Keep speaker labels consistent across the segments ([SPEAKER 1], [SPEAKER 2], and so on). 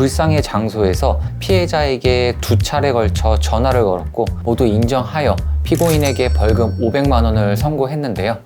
[SPEAKER 1] 불상의 장소에서 피해자에게 두 차례 걸쳐 전화를 걸었고 모두 인정하여 피고인에게 벌금 500만 원을 선고했는데요.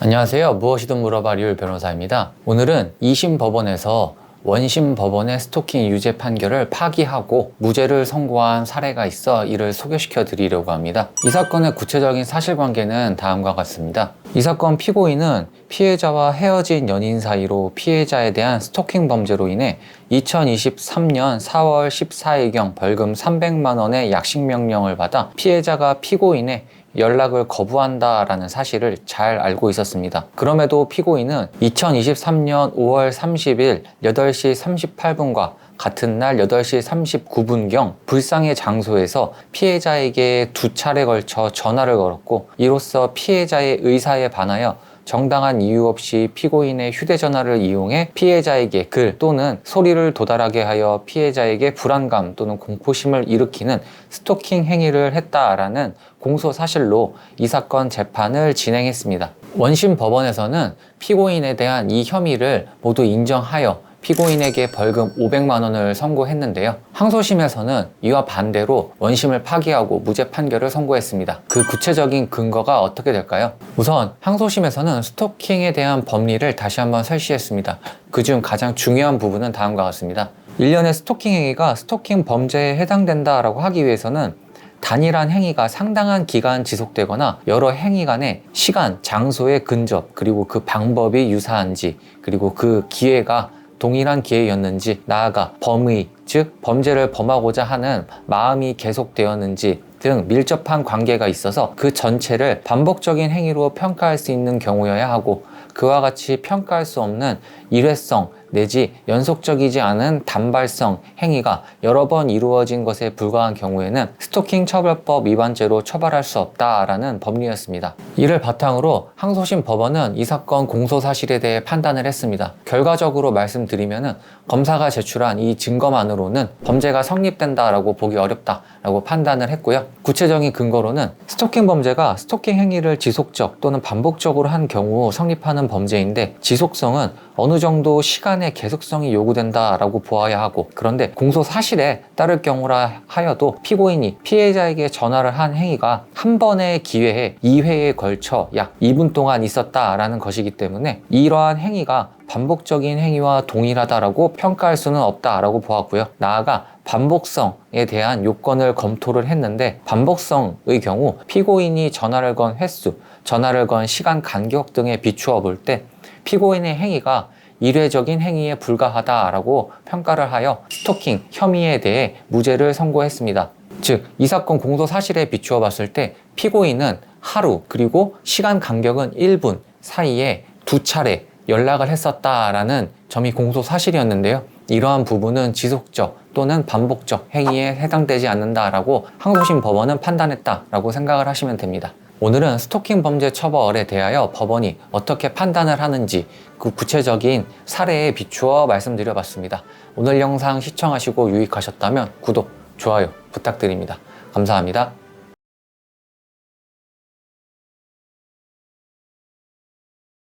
[SPEAKER 1] 안녕하세요. 무엇이든 물어봐 리율 변호사입니다. 오늘은 2심 법원에서 원심 법원의 스토킹 유죄 판결을 파기하고 무죄를 선고한 사례가 있어 이를 소개시켜 드리려고 합니다. 이 사건의 구체적인 사실관계는 다음과 같습니다. 이 사건 피고인은 피해자와 헤어진 연인 사이로 피해자에 대한 스토킹 범죄로 인해 2023년 4월 14일경 벌금 300만 원의 약식 명령을 받아 피해자가 피고인의 연락을 거부한다라는 사실을 잘 알고 있었습니다. 그럼에도 피고인은 2023년 5월 30일 8시 38분과 같은 날 8시 39분경 불상의 장소에서 피해자에게 두 차례 걸쳐 전화를 걸었고 이로써 피해자의 의사에 반하여 정당한 이유 없이 피고인의 휴대전화를 이용해 피해자에게 글 또는 소리를 도달하게 하여 피해자에게 불안감 또는 공포심을 일으키는 스토킹 행위를 했다라는 공소 사실로 이 사건 재판을 진행했습니다. 원심 법원에서는 피고인에 대한 이 혐의를 모두 인정하여 피고인에게 벌금 500만 원을 선고했는데요. 항소심에서는 이와 반대로 원심을 파기하고 무죄 판결을 선고했습니다. 그 구체적인 근거가 어떻게 될까요? 우선 항소심에서는 스토킹에 대한 법리를 다시 한번 설시했습니다. 그중 가장 중요한 부분은 다음과 같습니다. 일련의 스토킹 행위가 스토킹 범죄에 해당된다라고 하기 위해서는 단일한 행위가 상당한 기간 지속되거나 여러 행위 간의 시간, 장소의 근접, 그리고 그 방법이 유사한지, 그리고 그 기회가 동일한 기회였는지, 나아가 범의, 즉 범죄를 범하고자 하는 마음이 계속되었는지 등 밀접한 관계가 있어서 그 전체를 반복적인 행위로 평가할 수 있는 경우여야 하고 그와 같이 평가할 수 없는 일회성 내지 연속적이지 않은 단발성 행위가 여러 번 이루어진 것에 불과한 경우에는 스토킹 처벌법 위반죄로 처벌할 수 없다라는 법리였습니다. 이를 바탕으로 항소심 법원은 이 사건 공소 사실에 대해 판단을 했습니다. 결과적으로 말씀드리면은 검사가 제출한 이 증거만으로는 범죄가 성립된다라고 보기 어렵다라고 판단을 했고요. 구체적인 근거로는 스토킹 범죄가 스토킹 행위를 지속적 또는 반복적으로 한 경우 성립하는 범죄인데 지속성은 어느 정도 시간의 계속성이 요구된다라고 보아야 하고 그런데 공소 사실에 따를 경우라 하여도 피고인이 피해자에게 전화를 한 행위가 한 번의 기회에 2회에 걸쳐 약 2분 동안 있었다라는 것이기 때문에 이러한 행위가 반복적인 행위와 동일하다라고 평가할 수는 없다라고 보았고요. 나아가 반복성에 대한 요건을 검토를 했는데 반복성의 경우 피고인이 전화를 건 횟수, 전화를 건 시간 간격 등에 비추어 볼 때 피고인의 행위가 일회적인 행위에 불과하다라고 평가를 하여 스토킹 혐의에 대해 무죄를 선고했습니다. 즉, 이 사건 공소 사실에 비추어 봤을 때 피고인은 하루 그리고 시간 간격은 1분 사이에 두 차례 연락을 했었다라는 점이 공소 사실이었는데요. 이러한 부분은 지속적 또는 반복적 행위에 해당되지 않는다라고 항소심 법원은 판단했다라고 생각을 하시면 됩니다. 오늘은 스토킹 범죄 처벌에 대하여 법원이 어떻게 판단을 하는지 그 구체적인 사례에 비추어 말씀드려 봤습니다. 오늘 영상 시청하시고 유익하셨다면 구독, 좋아요 부탁드립니다. 감사합니다.